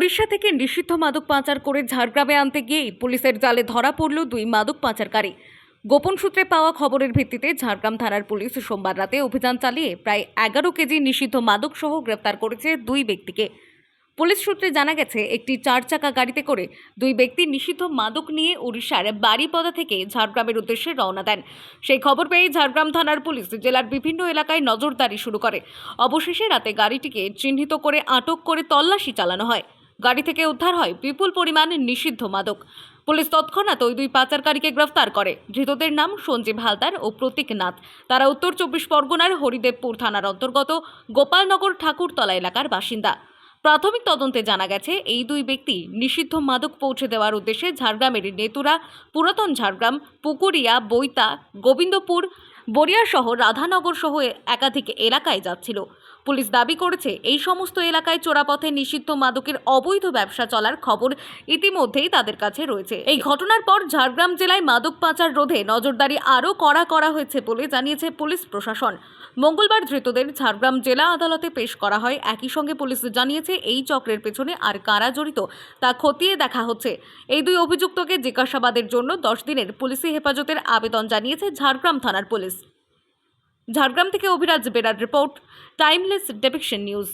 ওড়িশা থেকে নিষিদ্ধ মাদক পাচার করে ঝাড়গ্রামে আনতে গিয়েই পুলিশের জালে ধরা পড়ল দুই মাদক পাচারকারী। গোপন সূত্রে পাওয়া খবরের ভিত্তিতে ঝাড়গ্রাম থানার পুলিশ সোমবার রাতে অভিযান চালিয়ে প্রায় এগারো কেজি নিষিদ্ধ মাদক সহ গ্রেপ্তার করেছে দুই ব্যক্তিকে। পুলিশ সূত্রে জানা গেছে, একটি চার চাকা গাড়িতে করে দুই ব্যক্তি নিষিদ্ধ মাদক নিয়ে উড়িষ্যার বাড়িপদা থেকে ঝাড়গ্রামের উদ্দেশ্যে রওনা দেন। সেই খবর পেয়ে ঝাড়গ্রাম থানার পুলিশ জেলার বিভিন্ন এলাকায় নজরদারি শুরু করে। অবশেষে রাতে গাড়িটিকে চিহ্নিত করে আটক করে তল্লাশি চালানো হয়। গাড়ি থেকে উদ্ধার হয় বিপুল পরিমাণ নিষিদ্ধ মাদক। পুলিশ তৎক্ষণাৎ ওই দুই পাচারকারীকে গ্রেফতার করে। ধৃতদের নাম সঞ্জীব হালদার ও প্রতীক নাথ। তারা উত্তর চব্বিশ পরগনার হরিদেবপুর থানার অন্তর্গত গোপালনগর ঠাকুরতলা এলাকার বাসিন্দা। প্রাথমিক তদন্তে জানা গেছে, এই দুই ব্যক্তি নিষিদ্ধ মাদক পৌঁছে দেওয়ার উদ্দেশ্যে ঝাড়গ্রামের নেতুরা, পুরাতন ঝাড়গ্রাম, পুকুরিয়া, বৈতা, গোবিন্দপুর বরিয়াসহ রাধানগর সহ একাধিক এলাকায় যাচ্ছিল। পুলিশ দাবি করেছে, এই সমস্ত এলাকায় চোরাপথে নিষিদ্ধ মাদকের অবৈধ ব্যবসা চলার খবর ইতিমধ্যেই তাদের কাছে রয়েছে। এই ঘটনার পর ঝাড়গ্রাম জেলায় মাদক পাচার রোধে নজরদারি আরও কড়া করা হয়েছে বলে জানিয়েছে পুলিশ প্রশাসন। মঙ্গলবার ধৃতদের ঝাড়গ্রাম জেলা আদালতে পেশ করা হয়। একই সঙ্গে পুলিশ জানিয়েছে, এই চক্রের পেছনে আর কারা জড়িত তা খতিয়ে দেখা হচ্ছে। এই দুই অভিযুক্তকে জিজ্ঞাসাবাদের জন্য দশ দিনের পুলিশি হেফাজতের আবেদন জানিয়েছে ঝাড়গ্রাম থানার পুলিশ। ঝাড়গ্রাম থেকে অভিরাজ বেরার রিপোর্ট টাইমলেস ডেপিকশন নিউজ